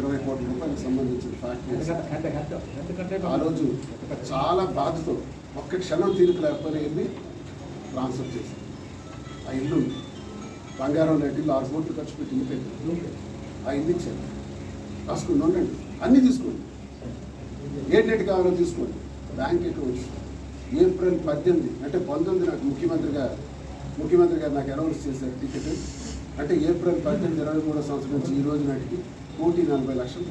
ఇరవై కోట్ల రూపాయలకు సంబంధించిన ఫ్యాక్టరీ. ఆ రోజు చాలా బాధతో ఒక్క క్షణం తీరిక వెళ్ళి ట్రాన్స్ఫర్ చేశాను ఆ ఇల్లు. బంగారం ఇల్లు ఆరు కోట్లు ఖర్చు పెట్టి పెట్టాను ఆ ఇల్లు ఇచ్చాను రాసుకుని ఉండండి. అన్నీ తీసుకోండి. ఏంటంటే కావాలో తీసుకోండి. బ్యాంక్ అకౌంట్స్ ఏప్రిల్ పద్దెనిమిది అంటే పంతొమ్మిది నాకు ముఖ్యమంత్రిగా ముఖ్యమంత్రి గారు నాకు అనౌన్స్ చేశారు టికెట్. అంటే ఏప్రిల్ పద్దెనిమిది ఇరవై మూడో సంవత్సరం నుంచి ఈ రోజు నాటికి కోటి నలభై లక్షలు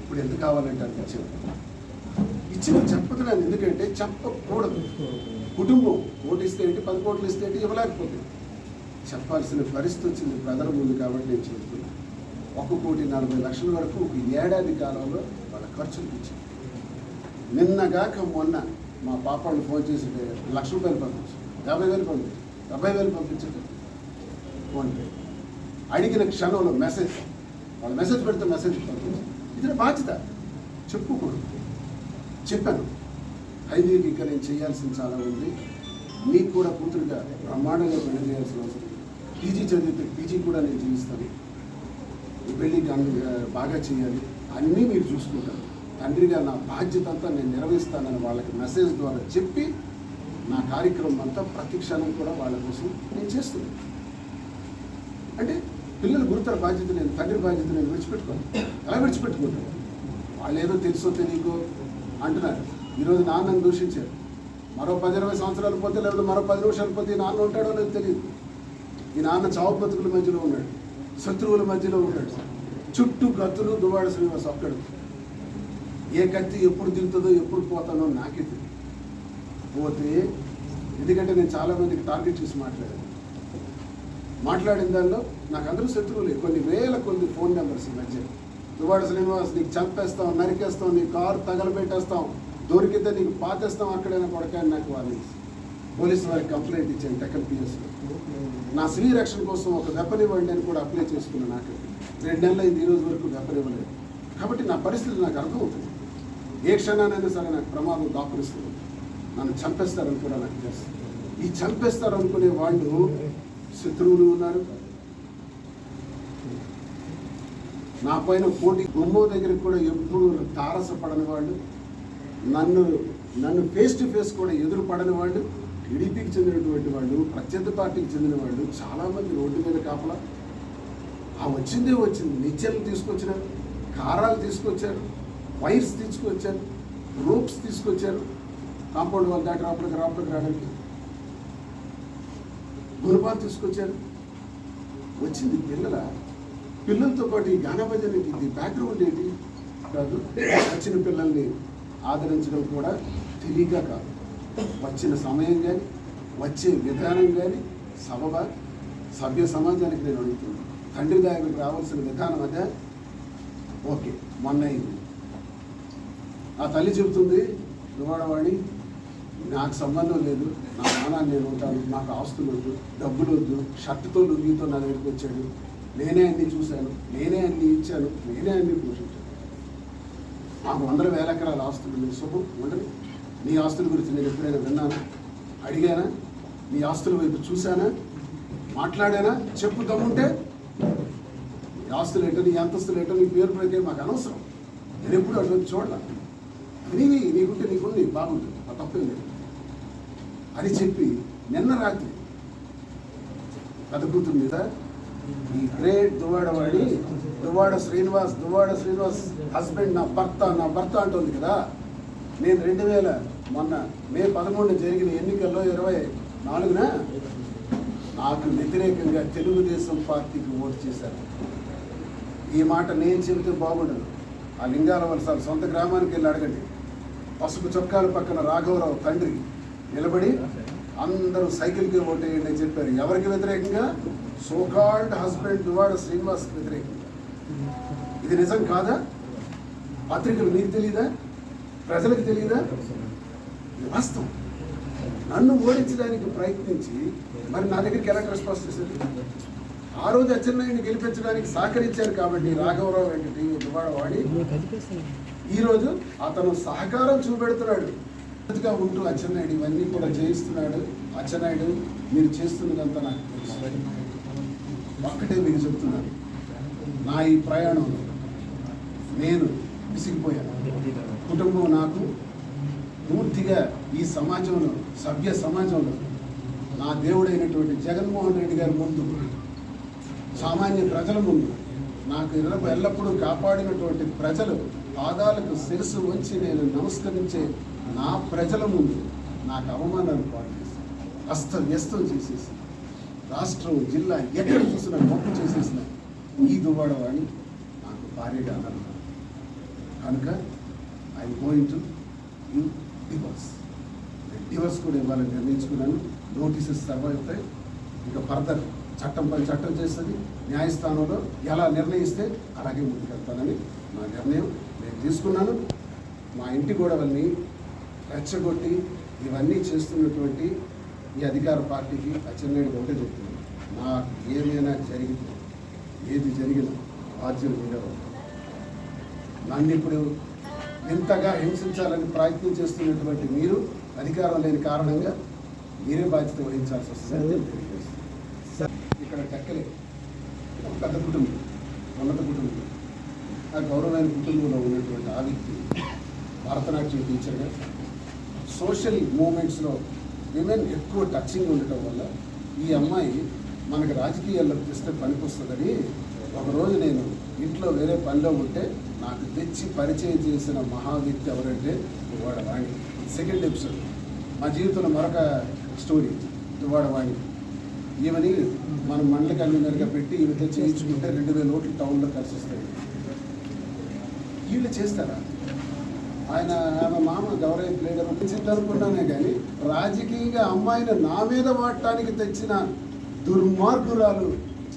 ఇప్పుడు ఎంత కావాలంటే అని ఇచ్చాను ఇచ్చిన చెప్పతున్నాను ఎందుకంటే చెప్పకూడదు. కుటుంబం కోటి ఇస్తే ఏంటి పది కోట్లు ఇస్తే ఏంటి ఇవ్వలేకపోతే. చెప్పాల్సిన పరిస్థితి వచ్చింది ప్రజల ముందు కాబట్టి నేను చెబుతున్నాను ఒక కోటి నలభై లక్షల వరకు ఒక ఏడాది కాలంలో వాళ్ళ ఖర్చులు ఇచ్చింది నిన్నగాక మొన్న మా పాపాళ్ళు ఫోన్ చేసి లక్ష రూపాయలు పంపించు యాభై వేలు పంపించు డెబ్బై వేలు పంపించండి ఫోన్పే అడిగిన క్షణంలో మెసేజ్ వాళ్ళు మెసేజ్ పెడితే మెసేజ్ పంపించు ఇది నా బాధ్యత చెప్పుకోకూడదు చెప్పాను. హైదీకి ఇంకా నేను చేయాల్సింది చాలా ఉంది. మీకు కూడా కూతురుగా బ్రహ్మాండంగా పెళ్ళి చేయాల్సిన అవసరం పీజీ చదివితే పీజీ కూడా నేను చేయిస్తాను. పెళ్ళి బాగా చేయాలి. అన్నీ మీరు చూసుకుంటారు. తండ్రిగా నా బాధ్యత అంతా నేను నిర్వహిస్తానని వాళ్ళకి మెసేజ్ ద్వారా చెప్పి నా కార్యక్రమం అంతా ప్రతి క్షణం కూడా వాళ్ళ కోసం నేను చేస్తున్నాను. అంటే పిల్లలు గురుతర బాధ్యత నేను తండ్రి బాధ్యత నేను విడిచిపెట్టుకోను. ఎలా విడిచిపెట్టుకుంటాను వాళ్ళు ఏదో తెలుసో తెలియకో అంటున్నారు. ఈరోజు నాన్నను దూషించారు. మరో పది ఇరవై సంవత్సరాలు పోతే లేకపోతే మరో పది నిమిషాలు పోతే ఈ నాన్న ఉంటాడో లేదో తెలియదు ఈ నాన్న చావు బతుకుల మధ్యలో ఉన్నాడు. శత్రువుల మధ్యలో ఉన్నాడు. చుట్టూ కత్తులు దువాడ శ్రీనివాస్ అక్కడు ఏ కత్తి ఎప్పుడు దిగుతుందో ఎప్పుడు పోతానో నాకే తెలియదు పోతే ఎందుకంటే నేను చాలా మందికి టార్గెట్ చేసి మాట్లాడాను. మాట్లాడిన దానిలో నాకు అందరూ శత్రువులే కొన్ని వేల కొన్ని ఫోన్ నెంబర్స్ ఈ మధ్య. దువాడ శ్రీనివాస్ నీకు చంపేస్తాం నరికేస్తాం నీ కారు తగలబెట్టేస్తాం దొరికితే నీకు పాతేస్తాం అక్కడైనా కొడకాయని నాకు వాళ్ళు పోలీసు వారికి కంప్లైంట్ ఇచ్చాను టెక్కల్ పిఎస్లో నా స్త్రీ రక్షణ కోసం ఒక వెపన్ ఇవ్వండి అని కూడా అప్లై చేసుకున్నాను నాకు. రెండు నెలలు అయింది ఈ రోజు వరకు వెపన్ ఇవ్వలేదు. కాబట్టి నా పరిస్థితి నాకు అర్థమవుతుంది ఏ క్షణానైనా సరే నాకు ప్రమాదం దాపురిస్తుంది. నన్ను చంపేస్తారని కూడా నాకు తెలుసు. ఈ చంపేస్తారు అనుకునే వాళ్ళు శత్రువులు ఉన్నారు. నా పైన పోటీ గుమ్మో దగ్గరికి కూడా ఎప్పుడు తారసపడని వాళ్ళు నన్ను నన్ను ఫేస్ టు ఫేస్ కూడా ఎదురు పడని వాళ్ళు టీడీపీకి చెందినటువంటి వాళ్ళు ప్రత్యర్థి పార్టీకి చెందిన వాళ్ళు చాలామంది రోడ్డు మీద కాపలా. ఆ వచ్చిందే వచ్చింది. నిత్యాలు తీసుకొచ్చినారు కారాలు తీసుకొచ్చారు వైర్స్ తీసుకొచ్చారు రూప్స్ తీసుకొచ్చారు. కాంపౌండ్ వాళ్ళు దాటి రాపలికి రాపలికి రావడానికి గురుపాలు తీసుకొచ్చారు. వచ్చింది పిల్లల పిల్లలతో పాటు ఈ గానభజన ఇది బ్యాక్గ్రౌండ్ ఏంటి? కాదు వచ్చిన పిల్లల్ని ఆదరించడం కూడా తెలియక కాదు. వచ్చిన సమయం కానీ వచ్చే విధానం కానీ సభ సభ్య సమాజానికి నేను అడుగుతున్నాను. తండ్రి దానికి రావాల్సిన విధానం అదే. ఓకే మొన్న అయింది. ఆ తల్లి చెబుతుంది దువాడవాడి నాకు సంబంధం లేదు నా నాన్న నేను ఉంటాను నాకు ఆస్తులు వద్దు డబ్బులు వద్దు షర్టుతో లుంగితో నా దగ్గరికి వచ్చాడు. నేనే అన్ని చూశాను నేనే అన్ని ఇచ్చాను నేనే అన్ని పోషించాను. నాకు వందల వేల ఎకరాల ఆస్తులు మీ శుభం ఉండదు నీ ఆస్తుల గురించి నేను ఎప్పుడైనా విన్నాను? అడిగానా? నీ ఆస్తుల వైపు చూశానా? మాట్లాడానా? చెప్పు దమ్ముంటే నీ ఆస్తులు ఏంటో నీ అంతస్తులు ఏంటో నీ పేరు ప్రకారం మాకు అనవసరం. నేను ఎప్పుడు అటువంటి చూడాలి నీవి నీకుంటే నీకుంది బాగుంటుంది. ఆ తప్పేం లేదు. అని చెప్పి నిన్న రాత్రి పెద్ద కదా మీద ఈ గ్రేట్ దువాడవాడి దువాడ శ్రీనివాస్ దువాడ శ్రీనివాస్ హస్బెండ్ నా భర్త నా భర్త అంటుంది కదా. నేను రెండు వేల మొన్న మే పదమూడున జరిగిన ఎన్నికల్లో ఇరవై నాలుగున నాకు వ్యతిరేకంగా తెలుగుదేశం పార్టీకి ఓటు చేశారు. ఈ మాట నేను చెబితే బాగుండదు. ఆ లింగాల వలసాలు సొంత గ్రామానికి వెళ్ళి అడగండి. పసుపు చొక్కాల పక్కన రాఘవరావు తండ్రి నిలబడి అందరూ సైకిల్కి ఓటేయండి అని చెప్పారు. ఎవరికి వ్యతిరేకంగా? సోకాల్డ్ హస్బెండ్ దువాడ శ్రీనివాస్ వ్యతిరేకంగా ఇది నిజం కాదా? పత్రికలు మీకు తెలియదా ప్రజలకు తెలియదా వాస్తవం. నన్ను ఓడించడానికి ప్రయత్నించి మరి నా దగ్గరికి ఎలా రెస్పాన్స్ చేశారు? ఆ రోజు అచ్చెన్నాయుడిని గెలిపించడానికి సహకరించారు కాబట్టి రాఘవరావు వెంకటి దువాడ వాడి ఈరోజు అతను సహకారం చూపెడుతున్నాడు. గా ఉంటూ అచ్చెన్నాయుడు ఇవన్నీ కూడా చేయిస్తున్నాడు అచ్చెన్నాయుడు మీరు చేస్తున్నదంతా నాకు తెలుసు. ఒక్కటే మీకు చెప్తున్నాను. నా ఈ ప్రయాణంలో నేను విసిగిపోయాను. కుటుంబం నాకు పూర్తిగా ఈ సమాజంలో సభ్య సమాజంలో నా దేవుడైనటువంటి జగన్మోహన్ రెడ్డి గారి ముందు సామాన్య ప్రజల ముందు నాకు ఎల్లప్పుడూ కాపాడినటువంటి ప్రజలు పాదాలకు శిరస్సు వచ్చి నేను నమస్కరించే నా ప్రజల ముందు నాకు అవమానాలు పాటు చేసి అస్తవ్యస్తం చేసేసి రాష్ట్రం జిల్లా ఎక్కడ చూసినా గొప్ప చేసేసిన ఈ దువ్వాడవాడిని నాకు భార్యగా అన్నారు కనుక I going to you divorce divorce కూడా ఇవ్వాలని నిర్ణయించుకున్నాను. నోటీసెస్ సర్వ్ అవుతాయి ఫర్దర్ చట్టం పై చట్టం చేస్తుంది. న్యాయస్థానంలో ఎలా నిర్ణయిస్తే అలాగే ముందుకెళ్తానని నా నిర్ణయం నేను తీసుకున్నాను. మా ఇంటి గోడవల్ని రెచ్చగొట్టి ఇవన్నీ చేస్తున్నటువంటి ఈ అధికార పార్టీకి అచ్చెన్నాయుడు ఒకటే చెప్తున్నాను నాకు ఏమైనా జరిగితే ఏది జరిగినా బాధ్యులు మీరే నన్ను ఇప్పుడు ఇంతగా హింసించాలని ప్రయత్నం చేస్తున్నటువంటి మీరు అధికారం లేని కారణంగా మీరే బాధ్యత వహించాల్సి వస్తుంది ఇక్కడ టెక్కలే. పెద్ద కుటుంబం ఉన్నత కుటుంబం. ఆ గౌరవమైన కుటుంబంలో ఉన్నటువంటి ఆ వ్యక్తి భరతనాట్యం టీచర్గా సోషల్ మూమెంట్స్లో విమెన్ ఎక్కువ టచింగ్ ఉండటం వల్ల ఈ అమ్మాయి మనకి రాజకీయాల్లో తెస్తే పనికొస్తుందని ఒకరోజు నేను ఇంట్లో వేరే పనిలో ఉంటే నాకు తెచ్చి పరిచయం చేసిన మహా వ్యక్తి ఎవరంటే దువ్వాడ వాణి. సెకండ్ ఎపిసోడ్ మా జీవితంలో మరొక స్టోరీ దువ్వాడ వాణి. ఈమెని మనం మండల కన్వీనర్గా పెట్టి ఈమెతో చేయించుకుంటే రెండు వేల ఓట్లు టౌన్లో కలిసి వస్తాయి. వీళ్ళు చేస్తారా? ఆయన ఆమె మామ గౌరవ లీడర్ అనుకున్నానే కానీ రాజకీయంగా అమ్మాయిని నా మీద వాడటానికి తెచ్చిన దుర్మార్గురాలు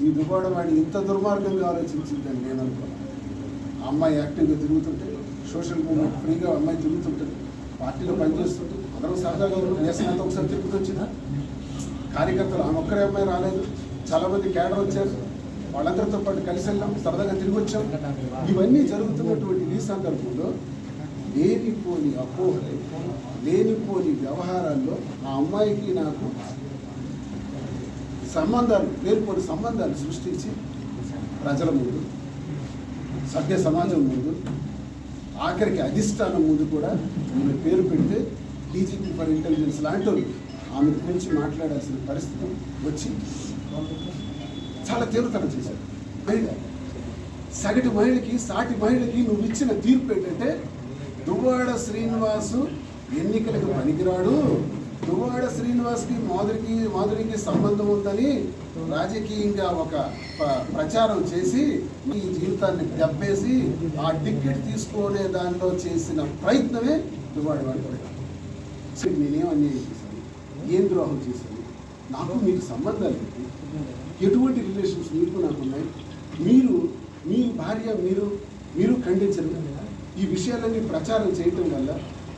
ఈ దుబాడవాడిని ఇంత దుర్మార్గంగా ఆలోచించిందని నేను అనుకున్నాను అమ్మాయి యాక్టివ్గా తిరుగుతుంటే సోషల్ మూమెంట్ ఫ్రీగా అమ్మాయి తిరుగుతుంటుంది పార్టీలో పనిచేస్తుంటే అందరం సరదాగా వేసినంత ఒకసారి తిరుగుతూ వచ్చిందా కార్యకర్తలు ఆమె ఒక్కరే అమ్మాయి రాలేదు. చాలా మంది క్యాడర్ వచ్చారు. వాళ్ళందరితో పాటు కలిసి వెళ్ళాం సరదాగా తిరిగి వచ్చాం ఇవన్నీ జరుగుతున్నటువంటి ఈ సందర్భంలో లేనిపోని అపోహలు లేనిపోని వ్యవహారాల్లో ఆ అమ్మాయికి నాకు సంబంధాలు లేనిపోని సంబంధాలు సృష్టించి ప్రజల ముందు సభ్య సమాజం ముందు ఆఖరికి అధిష్టానం ముందు కూడా ఈమె పేరు పెడితే డీజీపీ ఫర్ ఇంటెలిజెన్స్ లాంటి వాళ్ళు ఆమె గురించి మాట్లాడాల్సిన పరిస్థితి వచ్చి చాలా తీవ్రతరం చేశారు. మహిళ సగటు మహిళకి సాటి మహిళకి నువ్వు ఇచ్చిన తీర్పు ఏంటంటే దువ్వాడ శ్రీనివాసు ఎన్నికలకు పనికిరాడు. దువ్వాడ శ్రీనివాస్కి మాధురికి మాధురికి సంబంధం ఉందని రాజకీయంగా ఒక ప్రచారం చేసి ఈ జీవితాన్ని దెబ్బేసి ఆ టికెట్ తీసుకునే దానిలో చేసిన ప్రయత్నమే దువ్వాడ వాడి సరే నేనేం అన్యాయం చేశాను? ఏం ద్రోహం చేశాను? నాకు మీకు సంబంధాలు ఎటువంటి రిలేషన్స్ మీకు నాకు ఉన్నాయి మీరు మీ భార్య మీరు మీరు ఖండించరు ఈ విషయాలన్నీ ప్రచారం చేయటం వల్ల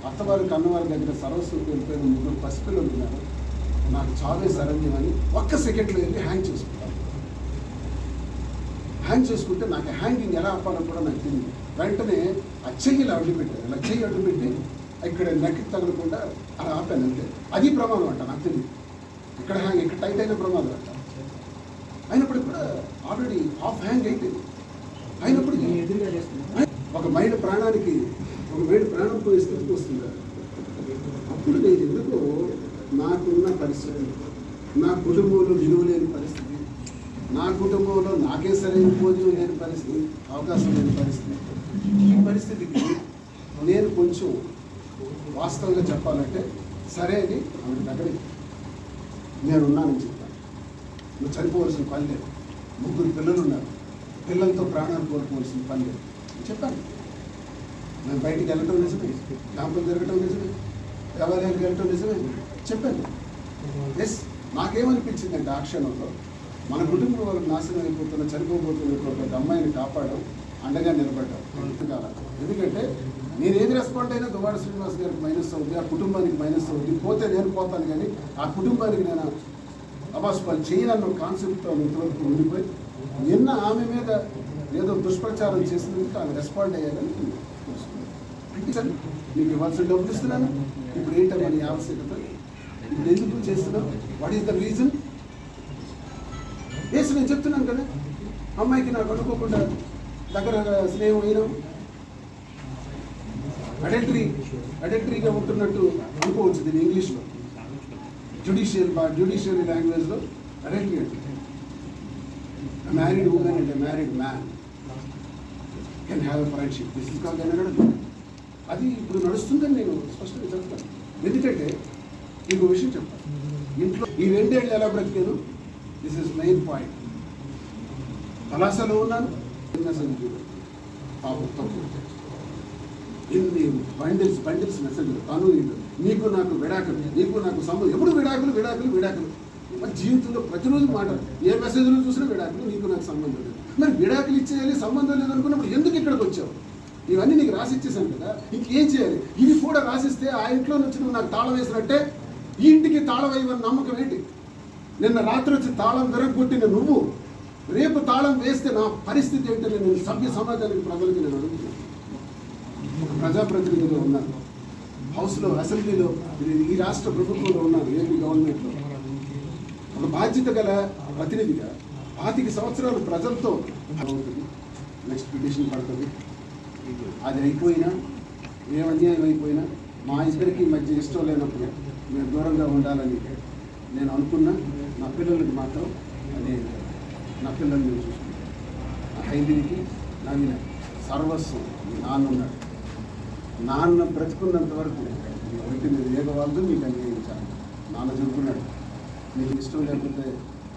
అత్తవారి కన్నవారి దగ్గర సరస్వతి వెళ్ళిపోయిన ముగ్గురు పసిపిల్లలు ఉన్నారు. నాకు చావే సరణ్యం అని ఒక్క సెకండ్లో వెళ్ళి హ్యాంగ్ చేసుకుంటాను. హ్యాంగ్ చేసుకుంటే నాకు హ్యాంగింగ్ ఎలా ఆపాలో కూడా నాకు తెలియదు. వెంటనే ఆ చెయ్యి ఇలా అడ్డు పెట్టారు ఇలా చెయ్యి అడ్డు పెట్టి ఇక్కడ నెక్కి తగలకుండా అలా ఆపాను అంతే. అది ప్రమాదం అంట నాకు తెలియదు. ఇక్కడ హ్యాంగ్ ఇక్కడ టైట్ అయిన ప్రమాదం అంట. అయినప్పుడు కూడా ఆల్రెడీ హాఫ్ హ్యాంగ్ అయిపోయింది. అయినప్పుడు ఎదురుగా చేస్తున్నాను. ఒక మహిళ ప్రాణానికి ఒక మైండ్ ప్రాణం పోయే స్థితికి వస్తుంది? అప్పుడు నేను ఎందుకు నాకున్న పరిస్థితి నా కుటుంబంలో విలువ లేని పరిస్థితి నా కుటుంబంలో నాకే సరైన భోజనం లేని పరిస్థితి అవకాశం లేని పరిస్థితి. ఈ పరిస్థితికి నేను కొంచెం వాస్తవంగా చెప్పాలంటే సరే అని ఆమె దగ్గర నేను ఉన్నానని చెప్పాను. నువ్వు చనిపోవలసిన పని లేదు. ముగ్గురు పిల్లలు ఉన్నారు. పిల్లలతో ప్రాణాలు కోరుకోవాల్సిన పని లేదు. చెప్పాను నేను బయటికి వెళ్ళటం నిజమే. క్యాంపులు తిరగటం నిజమే. దేవాలయానికి వెళ్ళటం నిజమే. చెప్పాను ఎస్ నాకేమనిపించిందంటే ఆ క్షణంలో మన కుటుంబం వాళ్ళకి నాశనం అయిపోతున్న చనిపోబోతున్న ఒక అమ్మాయిని కాపాడడం అండగా నిలబడ్డాం కాలం ఎందుకంటే నేను ఏది రెస్పాండ్ అయినా దువాడ శ్రీనివాస్ గారికి మైనస్ అవుతుంది ఆ కుటుంబానికి మైనస్ అవుతుంది పోతే నేను పోతాను కానీ ఆ కుటుంబానికి నేను అబాస్పాలు చేయనన్న కాన్సెప్ట్తో ఇంతవరకు ఉండిపోయి నిన్న ఆమె మీద ఏదో దుష్ప్రచారం చేసినందుకు ఆమె రెస్పాండ్ అయ్యాలని తెలుసుకున్నాను. సార్ నీకు ఇవ్వాల్సిన డబ్బులు ఇస్తున్నాను. ఇప్పుడు ఏంటమ్మా నీ ఆవశ్యకత? ఇప్పుడు ఎందుకు చేస్తున్నావు? వాట్ ఈస్ ద రీజన్ వేసి నేను చెప్తున్నాను కదా. అమ్మాయికి నాకు అనుకోకుండా దగ్గర స్నేహం అయినాం అడల్టరీ అడల్టరీగా ఉంటున్నట్టు అనుకోవచ్చు దీన్ని ఇంగ్లీష్లో. జ్యుడిషియల్ జ్యుడిషియల్ లాంగ్వేజ్లో అడల్టరీ అంటే మ్యారీడ్ ఉమెన్ అంటే married man can have a friendship this is call అనడం అది ఇప్పుడు నడుస్తుందని నేను స్పష్టంగా చెప్తాను. ఎందుకంటే మీకు విషయం చెప్తాను. ఇంట్లో ఈ రెండేళ్ళు ఎలా బ్రతికాను? దిస్ ఇస్ మెయిన్ పాయింట్ కళాశాలలో ఉన్నాను. మెసేజ్ పాపం తప్పు. ఇన్ని బండిల్స్ బండిల్స్ మెసేజ్లు తను నీకు నాకు విడాకులు. నీకు నాకు సంబంధం. ఎప్పుడు విడాకులు? విడాకులు విడాకులు. మరి జీవితంలో ప్రతిరోజు మాట ఏ మెసేజ్లు చూసినా విడాకులు నీకు నాకు సంబంధం లేదు. మరి విడాకులు ఇచ్చేయాలి సంబంధం లేదనుకున్నప్పుడు ఎందుకు ఇక్కడికి వచ్చావు? ఇవన్నీ నీకు రాసి ఇచ్చేసాను కదా ఇంకేం చేయాలి? ఇవి కూడా రాసిస్తే ఆ ఇంట్లో నుంచి నువ్వు నాకు తాళం వేసినట్టే ఈ ఇంటికి తాళం వేయమని నమ్మకం ఏంటి? నిన్న రాత్రి వచ్చి తాళం విరగొట్టిన నువ్వు రేపు తాళం వేస్తే నా పరిస్థితి ఏంటని నేను సభ్య సమాజానికి ప్రజలకి నేను అడుగుతున్నాను ప్రజాప్రతినిధులు ఉన్నారు హౌస్లో అసెంబ్లీలో ఈ రాష్ట్ర ప్రభుత్వంలో ఉన్నారు ఏపీ గవర్నమెంట్లో. ఒక బాధ్యత గల ప్రతినిధిగా పాతిక సంవత్సరాలు ప్రజలతో అవుతుంది నెక్స్ట్ పిటిషన్ పడుతుంది. అది అయిపోయినా ఏ అన్యాయం అయిపోయినా మా ఇద్దరికి మధ్య ఇష్టం లేనప్పుడు మేము దూరంగా ఉండాలని నేను అనుకున్నా. నా పిల్లలకి మాత్రం అదే నా పిల్లల్ని నేను చూసుకుంటాను నా హైదరికి నవీన సర్వస్వం మీ నాన్న ఉన్నాడు. నాన్న బ్రతుకున్నంత వరకు మీ ఒంటి మీద ఏగవాళ్ళు మీకు అన్యాయించాలి నాన్న చెబుతున్నాడు మీకు ఇష్టం లేకపోతే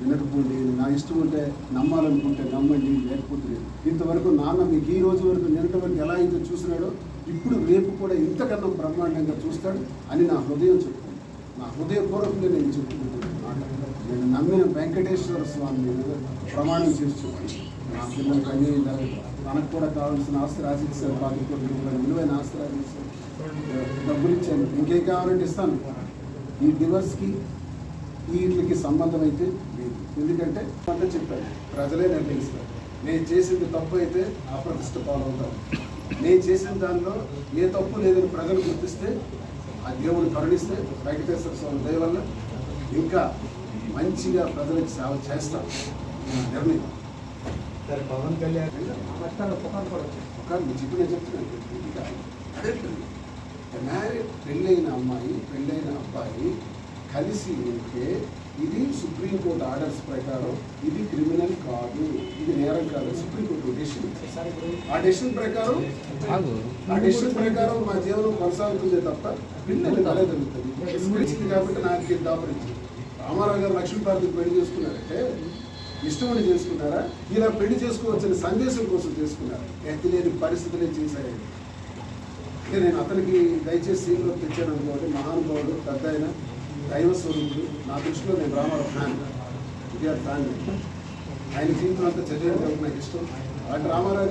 వినకపోండి నా ఇష్టం ఉంటే నమ్మాలనుకుంటే నమ్మండి లేకపోతే ఇంతవరకు నాన్న మీకు ఈ రోజు వరకు నిన్నటి వరకు ఎలా అయితే చూసినాడో ఇప్పుడు రేపు కూడా ఇంతకన్నా బ్రహ్మాండంగా చూస్తాడు అని నా హృదయం చెప్తుంది నా హృదయపూర్వకంగా నేను చెప్తున్నాను నేను నమ్మిన వెంకటేశ్వర స్వామి మీద ప్రమాణం చేసుకోవాలి నా పిల్లలకి అన్యాయం తనకు కూడా కావాల్సిన ఆస్తి రాసిస్తారు పాతి విలువైన ఆస్తి రాసిస్తారు డబ్బులు ఇచ్చాను ఇంకేం కావాలంటే ఇస్తాను. ఈ డివర్స్కి వీటికి సంబంధం అయితే లేదు. ఎందుకంటే అంటే చెప్పాను. ప్రజలే నిర్ణయిస్తారు. నేను చేసింది తప్పు అయితే అప్రతిష్ట పాలవుతాను నేను చేసిన దానిలో ఏ తప్పు లేదని ప్రజలు గుర్తిస్తే ఆ దేవుడు కరుణిస్తే వెంకటేశ్వర స్వామి దయ వల్ల ఇంకా మంచిగా ప్రజలకు సేవ చేస్తాను నా నిర్ణయం. సార్ పవన్ కళ్యాణ్ ఒక చెప్పి నేను చెప్తున్నాను పెళ్ళైన అమ్మాయి పెళ్ళైన అబ్బాయి కలిసి ఉంటే ఇది సుప్రీంకోర్టు ఆర్డర్స్ ప్రకారం ఇది క్రిమినల్ కాదు. ఇది నేరం కాదు. సుప్రీంకోర్టు డెసిషన్ ఆ డెసిషన్ ప్రకారం ఆ డెసిషన్ ప్రకారం మా జీవనం కొనసాగుతుంది తప్ప పిల్లలు కలగలుగుతుంది ఇచ్చింది కాబట్టి నాకు ఇది దాపరించింది. రామారావు గారు లక్ష్మీపార్వతికి పెళ్ళి చేసుకున్నారంటే ఇష్టమని చేసుకున్నారా ఇలా పెళ్ళి చేసుకోవచ్చని సందేశం కోసం చేసుకున్నారు? ఎత్తి లేని పరిస్థితులే అంటే నేను అతనికి దయచేసి సీట్లో తెచ్చాను అనుకోండి. మహానుభావుడు పెద్ద ఆయన. దైవ స్వరూపుడు నా దృష్టిలో నేను రామారావు ఫ్యాన్ విద్యార్థి ఫ్యాన్ ఆయన జీవితం అంతా చదివాను నాకు ఇష్టం. అలాంటి రామారావు